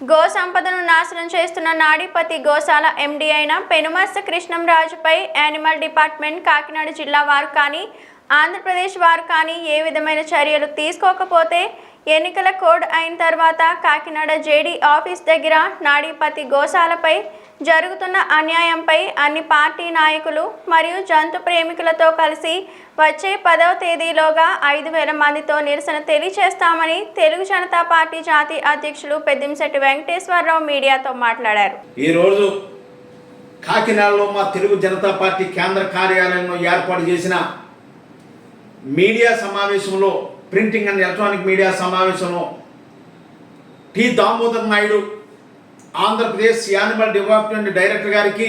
Go సంపదను నాశనం చేస్తున్న నాడిపతి గోశాల ఎండీ అయిన పెనుమర్స కృష్ణంరాజుపై యానిమల్ డిపార్ట్మెంట్ కాకినాడ జిల్లా వారు కానీ ఆంధ్రప్రదేశ్ వారు కానీ ఏ విధమైన చర్యలు తీసుకోకపోతే ఎన్నికల కోడ్ అయిన తర్వాత కాకినాడ జేడీ ఆఫీస్ దగ్గర నాడీపతి గోశాలపై జరుగుతున్న అన్యాయంపై అన్ని పార్టీ నాయకులు మరియు జంతు ప్రేమికులతో కలిసి వచ్చే పదవ తేదీలోగా ఐదు వేల మందితో నిరసన తెలియచేస్తామని తెలుగు జనతా పార్టీ జాతీయ అధ్యక్షులు పెద్దింశెట్టి వెంకటేశ్వరరావు మీడియాతో మాట్లాడారు. ఈరోజు కాకినాడలో మా తెలుగు జనతా పార్టీ కేంద్ర కార్యాలయంలో ఏర్పాటు చేసిన మీడియా సమావేశంలో ప్రింటింగ్ అండ్ ఎలక్ట్రానిక్ మీడియా సమావేశంలో T. Damodar Naidu Andhra Pradesh animal development director గారికి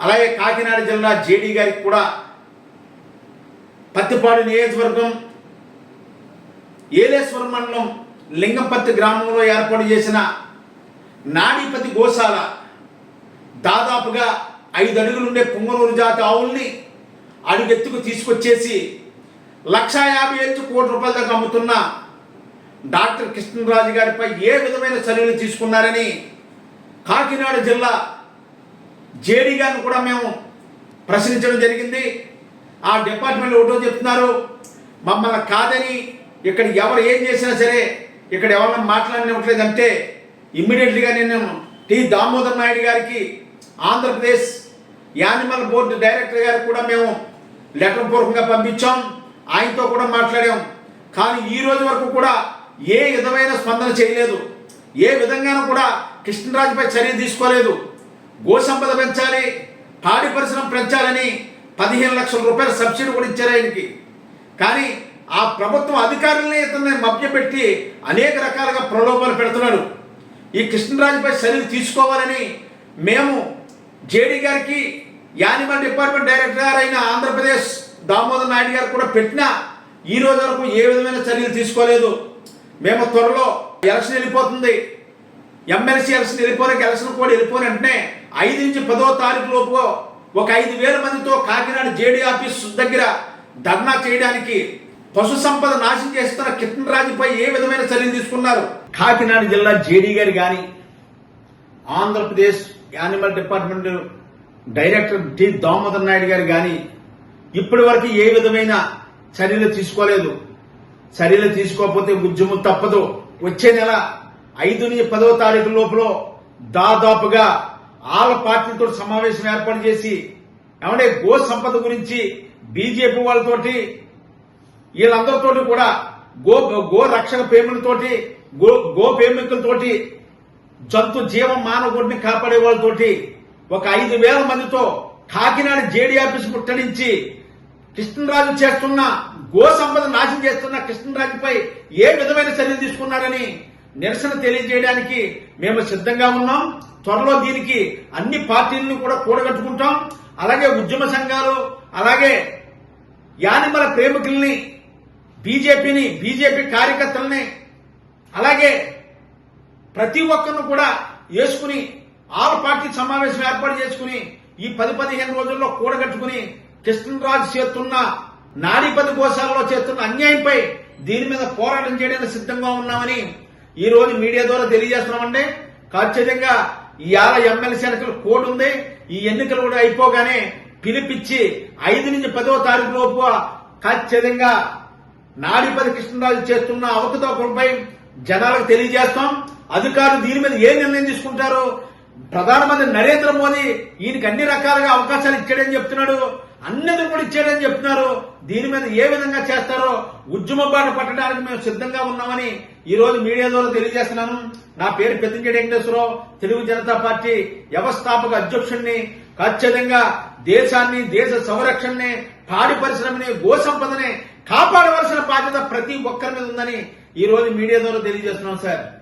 అలాగే కాకినాడ జిల్లా జేడీ గారికి కూడా పత్తిపాడు నియోజకవర్గం ఏలేశ్వరం మండలం లింగంపత్తి గ్రామంలో ఏర్పాటు చేసిన నాడీపతి గోశాల దాదాపుగా ఐదు అడుగులుండే పుంగనూరు జాతి ఆవుల్ని అడుగెత్తుకు తీసుకొచ్చేసి లక్షా యాభై ఐదు కోటి రూపాయల దాకా అమ్ముతున్న డాక్టర్ కృష్ణరాజు గారిపై ఏ విధమైన చర్యలు తీసుకున్నారని కాకినాడ జిల్లా జేడీ గారిని కూడా మేము ప్రశ్నించడం జరిగింది. ఆ డిపార్ట్మెంట్ ఒకటో చెప్తున్నారు మమ్మల్ని కాదని ఇక్కడ ఎవరు ఏం చేసినా సరే ఇక్కడ ఎవరన్నా మాట్లాడినట్లేదంటే ఇమ్మీడియట్లీగా నేను టి. దామోదర్ నాయుడు గారికి ఆంధ్రప్రదేశ్ యానిమల్ బోర్డు డైరెక్టర్ గారికి కూడా మేము లెటర్ పూర్వకంగా పంపించాం. ఆయనతో కూడా మాట్లాడాం. కానీ ఈ రోజు వరకు కూడా ఏ విధమైన స్పందన చేయలేదు. ఏ విధంగానూ కూడా కృష్ణరాజుపై చర్య తీసుకోలేదు. గోసంపద పెంచాలి పాడి పరిశ్రమ పెంచాలని పదిహేను లక్షల రూపాయల సబ్సిడీ కూడా ఇచ్చారు ఆయనకి. కానీ ఆ ప్రభుత్వం అధికారులని ఇతన్ని మభ్యపెట్టి అనేక రకాలుగా ప్రలోభాలు పెడుతున్నాడు. ఈ కృష్ణరాజుపై చర్యలు తీసుకోవాలని మేము జేడీ గారికి యానిమల్ డిపార్ట్మెంట్ డైరెక్టర్ గారు అయిన ఆంధ్రప్రదేశ్ దామోదర్ నాయుడు గారు కూడా పెట్టినా ఈ రోజు వరకు ఏ విధమైన చర్యలు తీసుకోలేదు. మేము త్వరలో ఎలక్షన్ వెళ్ళిపోతుంది. ఎమ్మెల్సీ ఎలక్షన్ వెళ్ళిపోయిన ఎలక్షన్ కూడా వెళ్ళిపోయిన వెంటనే ఐదు నుంచి పదో తారీఖు లోపు ఒక ఐదు వేల మందితో కాకినాడ జేడీ ఆఫీస్ దగ్గర ధర్నా చేయడానికి పశు సంపద నాశనం చేస్తున్న కిరణరాజుపై ఏ విధమైన చర్యలు తీసుకున్నారు? కాకినాడ జిల్లా జేడీ గారు కానీ Andhra Pradesh animal department director T. Damodar Naidu garu కానీ ఇప్పటి వరకు ఏ విధమైన చర్యలు తీసుకోలేదు. చర్యలు తీసుకోకపోతే ఉద్యమం తప్పదు. వచ్చే నెల ఐదుని పదో పదవ తారీఖు లోపల దాదాపుగా ఆల పార్టీలతో సమావేశం ఏర్పాటు చేసి ఏమంటే గో సంపద గురించి బీజేపీ వాళ్ళతోటి వీళ్ళందరితోటి కూడా గో గో రక్షణ పేమెంట్తోటి గో గో పేమికులతోటి జంతు జీవ మానవుడిని కాపాడే వాళ్ళతోటి ఒక ఐదు వేల మందితో కాకినాడ జేడీ ఆఫీస్ ముట్టడించి కృష్ణరాజు చేస్తున్న గో సంపద నాశనం చేస్తున్న కృష్ణరాజుపై ఏ విధమైన చర్యలు తీసుకున్నారని నిరసన తెలియజేయడానికి మేము సిద్ధంగా ఉన్నాం. త్వరలో దీనికి అన్ని పార్టీలను కూడా కూడగట్టుకుంటాం. అలాగే ఉద్యమ సంఘాలు అలాగే యానిమల ప్రేమికుల్ని బీజేపీని బీజేపీ కార్యకర్తల్ని అలాగే ప్రతి ఒక్కరిని కూడా వేసుకుని ఆరు పార్టీ సమావేశం ఏర్పాటు చేసుకుని ఈ పది పదిహేను రోజుల్లో కూడగట్టుకుని కృష్ణరాజు చేస్తున్న నాడీపతి గోశాలలో చేస్తున్న అన్యాయంపై దీని మీద పోరాటం చేయడానికి సిద్ధంగా ఉన్నామని ఈ రోజు మీడియా ద్వారా తెలియజేస్తున్నామండి. ఖచ్చితంగా ఇవాళ ఎమ్మెల్సీ ఎన్నికలు కోడ్ ఉంది. ఈ ఎన్నికలు కూడా అయిపోగానే పిలిపించి ఐదు నుంచి పదో తారీఖు లోపు ఖచ్చితంగా నాడిపతి కృష్ణరాజు చేస్తున్న అవకతవకలపై జనాలకు తెలియజేస్తాం. అధికారులు దీని మీద ఏ నిర్ణయం తీసుకుంటారు? ప్రధానమంత్రి నరేంద్ర మోదీ ఈయనకి అన్ని రకాలుగా అవకాశాలు ఇచ్చాడని చెప్తున్నాడు. అన్నది కూడా ఇచ్చాడని చెప్తున్నారు. దీని మీద ఏ విధంగా చేస్తారో ఉద్యమ బాట పట్టడానికి మేము సిద్ధంగా ఉన్నామని ఈ రోజు మీడియా ద్వారా తెలియజేస్తున్నాను. నా పేరు పెద్దంచెడి వెంకటేశ్వరరావు. తెలుగు జనతా పార్టీ వ్యవస్థాపక అధ్యక్షుడిని ఖచ్చితంగా దేశాన్ని దేశ సంరక్షణని పాడి పరిశ్రమని గో సంపదని కాపాడవలసిన బాధ్యత ప్రతి ఒక్కరి మీద ఉందని ఈ రోజు మీడియా ద్వారా తెలియజేస్తున్నాం సార్.